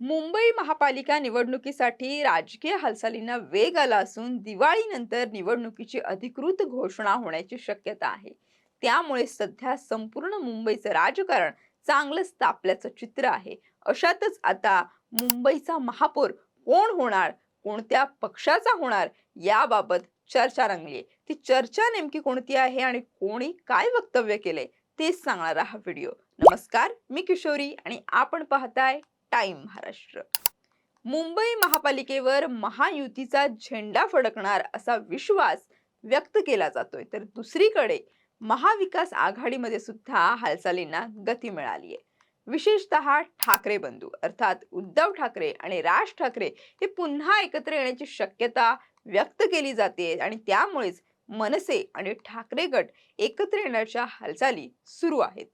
मुंबई महापालिका निवडणुकीसाठी राजकीय हालचालींना वेग आला असून दिवाळीनंतर निवडणुकीची अधिकृत घोषणा होण्याची शक्यता आहे. त्यामुळे सध्या संपूर्ण मुंबईचं राजकारण चांगलंच तापल्याचं चित्र आहे. अशातच आता मुंबईचा महापौर कोण होणार कोणत्या पक्षाचा होणार याबाबत चर्चा रंगली आहे ती चर्चा नेमकी कोणती आहे आणि कोणी काय वक्तव्य केले तेच सांगणारा हा व्हिडिओ. नमस्कार मी किशोरी आणि आपण पाहताय टाइम महाराष्ट्र. मुंबई महापालिकेवर महायुतीचा झेंडा फडकणार असा विश्वास व्यक्त केला जातोय. तर दुसरीकडे महाविकास आघाडीमध्ये सुद्धा हालचालींना गती मिळाली आहे विशेषतः ठाकरे बंधू अर्थात उद्धव ठाकरे आणि राज ठाकरे हे पुन्हा एकत्र येण्याची शक्यता व्यक्त केली जाते आणि त्यामुळेच मनसे आणि ठाकरे गट एकत्र येण्याच्या हालचाली सुरू आहेत.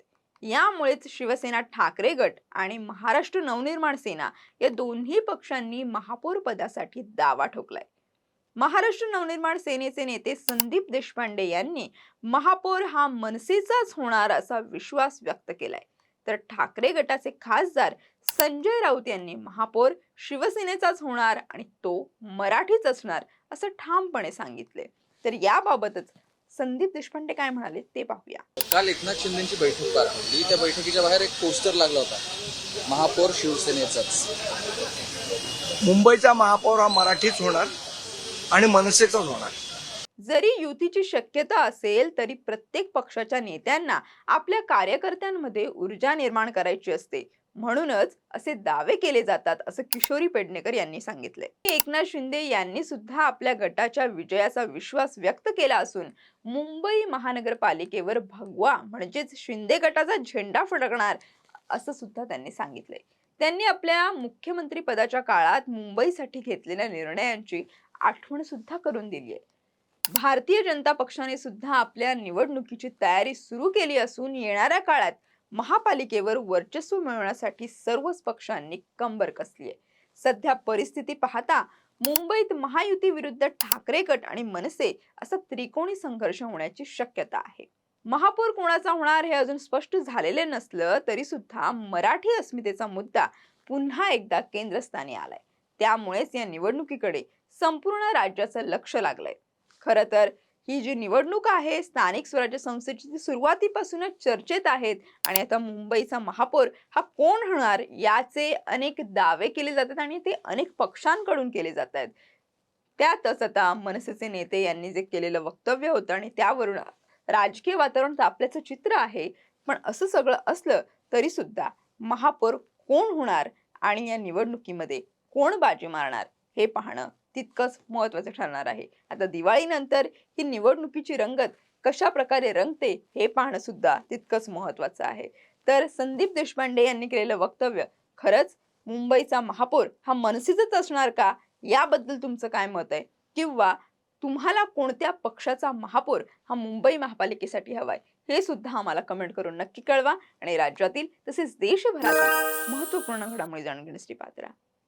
यामुळेच शिवसेना ठाकरे गट आणि महाराष्ट्र नवनिर्माण सेना या दोन्ही पक्षांनी महापौर पदासाठी दावा ठोकलाय. महाराष्ट्र नवनिर्माण सेनेचे नेते संदीप देशपांडे यांनी महापौर हा मनसेचाच होणार असा विश्वास व्यक्त केलाय. तर ठाकरे गटाचे खासदार संजय राऊत यांनी महापौर शिवसेनेचाच होणार आणि तो मराठीच असणार असं ठामपणे सांगितले तर याबाबतच संदीप देशपांडे काय म्हणाले ते पाहूया. काल एकनाथ शिंदेची बैठक पार पडली त्या बैठकीच्या बाहेर एक पोस्टर लागला होता. महापौर शिवसेनेचाच. मुंबईचा महापौर हा मराठीच होणार आणि मनसेचाच होणार. जरी युतीची शक्यता असेल तरी प्रत्येक पक्षाच्या नेत्यांना आपल्या कार्यकर्त्यांमध्ये ऊर्जा निर्माण करायची असते. म्हणूनच असे दावे केले जातात असं किशोरी पेडणेकर यांनी सांगितले एकनाथ शिंदे यांनी सुद्धा आपल्या गटाच्या विजयाचा विश्वास व्यक्त केला असून मुंबई महानगरपालिकेवर भगवा म्हणजेच शिंदे गटाचा झेंडा फडकणार असं सुद्धा त्यांनी सांगितले त्यांनी आपल्या मुख्यमंत्री पदाच्या काळात मुंबईसाठी घेतलेल्या निर्णयांची आठवण सुद्धा करून दिली आहे. भारतीय जनता पक्षाने सुद्धा आपल्या निवडणुकीची तयारी सुरू केली असून येणाऱ्या काळात महापालिकेवर वर्चस्व मिळवण्यासाठी सर्वच पक्षांनी कंबर कसली आहे. सध्या परिस्थिती पाहता मुंबईत महायुती विरुद्ध ठाकरे गट आणि मनसे असा त्रिकोणी संघर्ष होण्याची शक्यता आहे. महापौर कोणाचा होणार हे अजून स्पष्ट झालेले नसलं तरी सुद्धा मराठी अस्मितेचा मुद्दा पुन्हा एकदा केंद्रस्थानी आलाय. त्यामुळेच या निवडणुकीकडे संपूर्ण राज्याचं लक्ष लागलंय. खरं तर ही जी निवडणूक आहे स्थानिक स्वराज्य संस्थेची ती सुरुवातीपासूनच चर्चेत आहेत आणि आता मुंबईचा महापौर हा कोण होणार याचे अनेक दावे केले जातात आणि ते अनेक पक्षांकडून केले जात आहेत त्यातच आता मनसेचे नेते यांनी जे केलेलं वक्तव्य होतं आणि त्यावरून राजकीय वातावरण तापल्याचं चित्र आहे. पण असं सगळं असलं तरी सुद्धा महापौर कोण होणार आणि या निवडणुकीमध्ये कोण बाजी मारणार हे पाहणं तितकंच महत्वाचं ठरणार आहे. आता दिवाळीनंतर ही निवडणुकीची रंगत कशा प्रकारे रंगते हे पाहणं सुद्धा तितकंच महत्वाचं आहे. तर संदीप देशपांडे यांनी केलेलं वक्तव्य खरंच मुंबईचा महापौर हा मनसेचाच असणार का? याबद्दल तुमचं काय मत आहे? किंवा तुम्हाला कोणत्या पक्षाचा महापौर हा मुंबई महापालिकेसाठी हवाय? हे सुद्धा आम्हाला कमेंट करून नक्की कळवा आणि राज्यातील तसेच देशभरातील महत्त्वपूर्ण घडामोडी जाणून घेण्यासाठी पात्रा